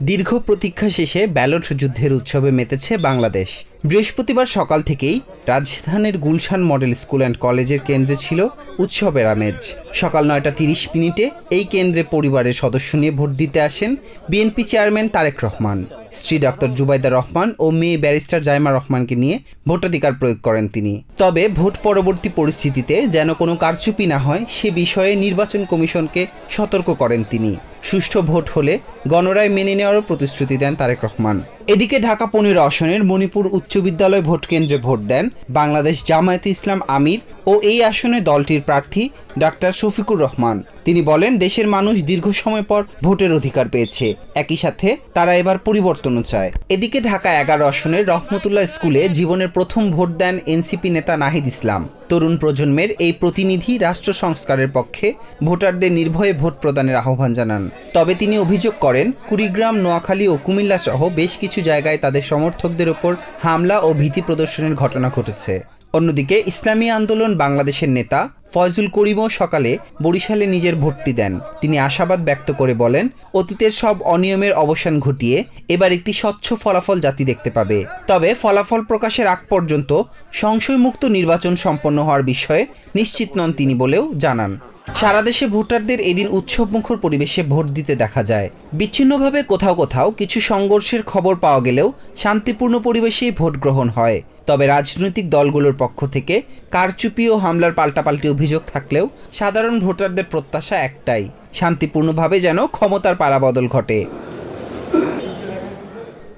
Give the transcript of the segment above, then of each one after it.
দীর্ঘ প্রতীক্ষা শেষে ব্যালট যুদ্ধের উৎসবে মেতেছে বাংলাদেশ। বৃহস্পতিবার সকাল থেকেই রাজধানীর গুলশান মডেল স্কুল অ্যান্ড কলেজের কেন্দ্রে ছিল উৎসবের আমেজ। সকাল নয়টা তিরিশ মিনিটে এই কেন্দ্রে পরিবারের সদস্য নিয়ে ভোট দিতে আসেন বিএনপি চেয়ারম্যান তারেক রহমান। স্ত্রী ডক্টর জুবাইদা রহমান ও মেয়ে ব্যারিস্টার জাইমা রহমানকে নিয়ে ভোটাধিকার প্রয়োগ করেন তিনি। তবে ভোট পরবর্তী পরিস্থিতিতে যেন কোনো কারচুপি না হয়, সে বিষয়ে নির্বাচন কমিশনকে সতর্ক করেন তিনি। সুষ্ঠু ভোট হলে গণরায় মেনে নেওয়ারও প্রতিশ্রুতি দেন তারেক রহমান। এদিকে ঢাকা পনেরো আসনের মণিপুর উচ্চ বিদ্যালয় ভোট কেন্দ্রে ভোট দেন বাংলাদেশ জামায়াতে ইসলাম আমির ও এই আসনে দলটির প্রার্থী ডাক্তার শফিকুর রহমান। তিনি বলেন, দেশের মানুষ দীর্ঘ সময় পর ভোটের অধিকার পেয়েছে। একই সাথে তারা এবার পরিবর্তনও চায়। এদিকে ঢাকা এগারো আসনের রহমতুল্লাহ স্কুলে জীবনের প্রথম ভোট দেন এনসিপি নেতা নাহিদ ইসলাম। তরুণ প্রজন্মের এই প্রতিনিধি রাষ্ট্র সংস্কারের পক্ষে ভোটারদের নির্ভয়ে ভোট প্রদানের আহ্বান জানান। তবে তিনি অভিযোগ করেন কুড়িগ্রাম, নোয়াখালী ও কুমিল্লা সহ বেশ কিছু জায়গায় তাদের সমর্থকদের ওপর হামলা ও ভীতি প্রদর্শনের ঘটনা ঘটেছে। অন্যদিকে ইসলামী আন্দোলন বাংলাদেশের নেতা ফয়জুল করিমও সকালে বরিশালে নিজের ভোটটি দেন। তিনি আশাবাদ ব্যক্ত করে বলেন, অতীতের সব অনিয়মের অবসান ঘটিয়ে এবার একটি স্বচ্ছ ফলাফল জাতি দেখতে পাবে। তবে ফলাফল প্রকাশের আগ পর্যন্ত সংশয়মুক্ত নির্বাচন সম্পন্ন হওয়ার বিষয়ে নিশ্চিত নন তিনি বলেও জানান। সারা দেশে ভোটারদের এদিন উৎসবমুখর পরিবেশে ভোট দিতে দেখা যায়। বিচ্ছিন্নভাবে কোথাও কোথাও কিছু সংঘর্ষের খবর পাওয়া গেলেও শান্তিপূর্ণ পরিবেশেই ভোট গ্রহণ হয়। তবে রাজনৈতিক দলগুলোর পক্ষ থেকে কারচুপি ও হামলার পাল্টাপাল্টি অভিযোগ থাকলেও সাধারণ ভোটারদের প্রত্যাশা একটাই, শান্তিপূর্ণভাবে যেন ক্ষমতার পালাবদল ঘটে।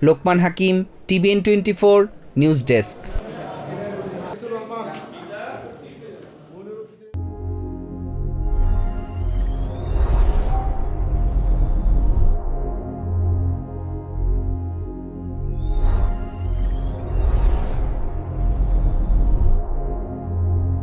Lokman Hakim, TVN twenty four, news desk.